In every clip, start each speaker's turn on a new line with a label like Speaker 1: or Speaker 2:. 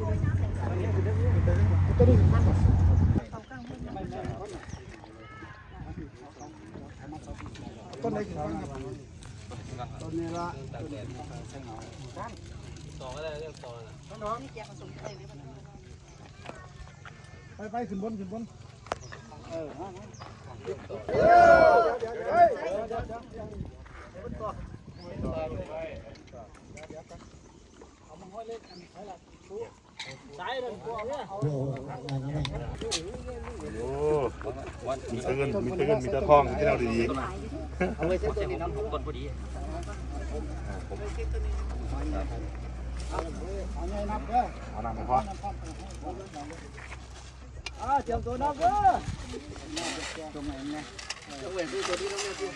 Speaker 1: ต้นไหนถึงต้นครับต้นนี้ละไปไปขึ้นบนขึ้นบนเออฮะเดี๋ยวเดี๋ยวเดี๋ยวเดี๋ยวเดี๋ยวเดี๋ยวเดี๋ยวเอามาห้อยเล็กอันนี้ใช้หลักสู้สายเลยพวกเนี่ย
Speaker 2: โอ้อะไรนะ
Speaker 3: โอ้มีแตะเงินมีแตะเงินมีแตะทองที่เราดี
Speaker 1: เอาไว้เส้นตัวนี้น้ำผมก่อนพอดีเอาไงนับเด้อ
Speaker 3: ๆเอานำไปพอ
Speaker 1: อ่าเตรียมตัวนับเด้อตรงไหนเนี่ยต้องเว้นตัวนี้ต้องเว้นตัว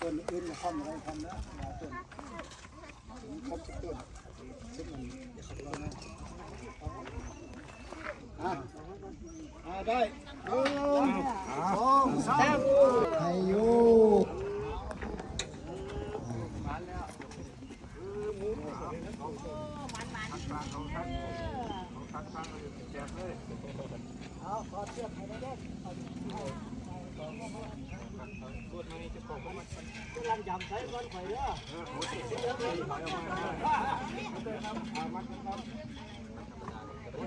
Speaker 1: ต้นอื่นก็ทำอะไรทำนะต้นครบต้นอ่าอ่า ได้หนึ่งสองสาม
Speaker 2: ไทยโย
Speaker 1: เอาขอเชือกให้ได้เด้อ กำลังจำใช้ก้อนไข่เด้อ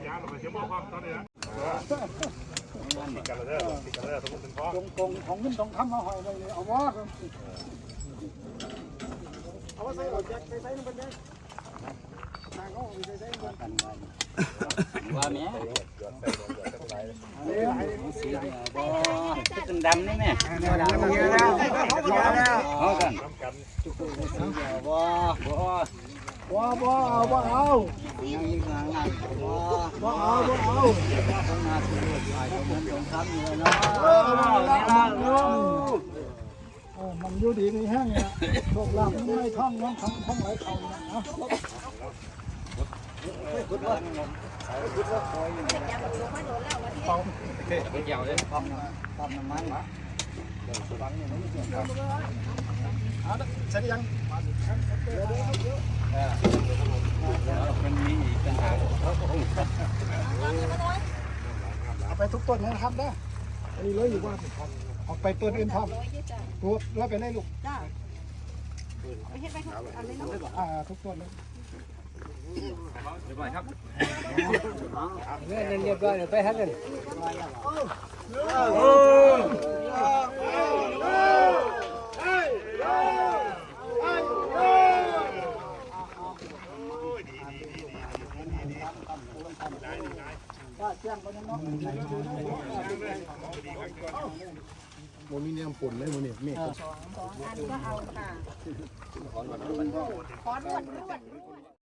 Speaker 3: ยาเราไปเชื่อมความตอนนี้นะติดกันเลยติดกันเลยสมมติเป็นทอง
Speaker 1: ตรงตรงของเงินทองคำมาหอยเลยเอาวะเอาใส่หลอดแจ็คใส่ใส่ลงไปเลยนางเขาใส่ใส่ลงไป
Speaker 4: ว่าแม่
Speaker 1: เอ้ย
Speaker 4: สีบ่ตึงดำนี่แม่
Speaker 1: ดำเยอะแล้วเยอะแล้ว
Speaker 4: เอากัน
Speaker 3: น้ำกัน
Speaker 4: บ่บ่
Speaker 1: ว้าว้าเอาว้าเอา
Speaker 4: ยังยิงหางหางบ่
Speaker 1: ว้าเอาว้าเอา
Speaker 4: ต้องมาสู่ฝ่ายของสงครามอยู่เนาะ
Speaker 1: เออมาละมาละเออมันอยู่ดีในแห้งเนี่ยโชคลาภมันไม่ท่องน้องท่องท่องไหลเขาเนี่ยนะ
Speaker 4: เกี่ยวเลยปั๊มปั๊มน้ำมัน
Speaker 1: ใช่ยัง
Speaker 4: มันมีอีกปัญหา
Speaker 1: เอาไปทุกต้นนะครับนะอันนี้เลยอยู่ว่าออกไปต้นอื่นพร้อมตัวแล้วไปได้ลูก
Speaker 5: จ้าไปเฮ็ดไปทุกอันเลยเนาะ
Speaker 1: อ่าทุกต้นเลย
Speaker 4: เรียบร้อยครับ
Speaker 1: เงินเรียบร้อยเดี๋ยวไปทันเลย
Speaker 2: โมมีเนี่ยปุ่นเลยโมเนี่ยเมฆ
Speaker 5: สองอันก็เอาค่ะขอนวดนวด